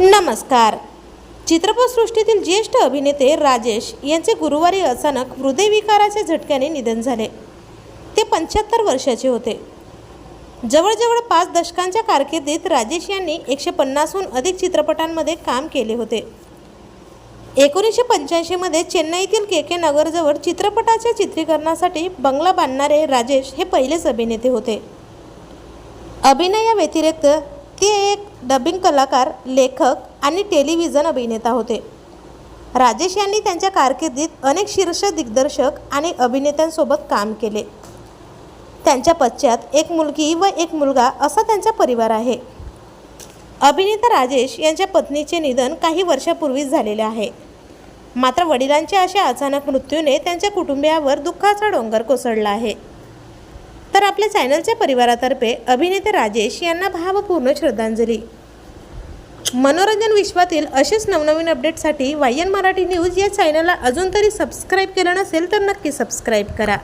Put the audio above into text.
नमस्कार. चित्रपटसृष्टीतील ज्येष्ठ अभिनेते राजेश यांचे गुरुवारी अचानक हृदयविकाराच्या झटक्याने निधन झाले. ते पंच्याहत्तर वर्षाचे होते. जवळजवळ पाच दशकांच्या कारकिर्दीत राजेश यांनी एकशे पन्नासहून अधिक चित्रपटांमध्ये काम केले होते. एकोणीसशे पंच्याऐंशीमध्ये चेन्नईतील के के नगरजवळ चित्रपटाच्या चित्रीकरणासाठी बंगला बांधणारे राजेश हे पहिलेच अभिनेते होते. अभिनयाव्यतिरिक्त ते एक डबिंग कलाकार लेखक आणि टेलिव्हिजन अभिनेता होते. राजेश यांनी त्यांच्या कारकिर्दीत अनेक शीर्ष दिग्दर्शक आणि अभिनेत्यांसोबत काम केले. त्यांच्या पश्चात एक मुलगी व एक मुलगा असा त्यांचा परिवार आहे. अभिनेता राजेश यांच्या पत्नीचे निधन काही वर्षापूर्वीच झालेले आहे. मात्र वडिलांच्या अशा अचानक मृत्यूने त्यांच्या कुटुंबियावर दुःखाचा डोंगर कोसळला आहे. तर आपल्या चॅनलच्या परिवारातर्फे अभिनेते राजेश यांना भावपूर्ण श्रद्धांजली. मनोरंजन विश्वातील असेच नवनवीन अपडेटसाठी वायन मराठी न्यूज या चॅनलला अजून तरी सबस्क्राईब केलं नसेल तर नक्की सबस्क्राईब करा.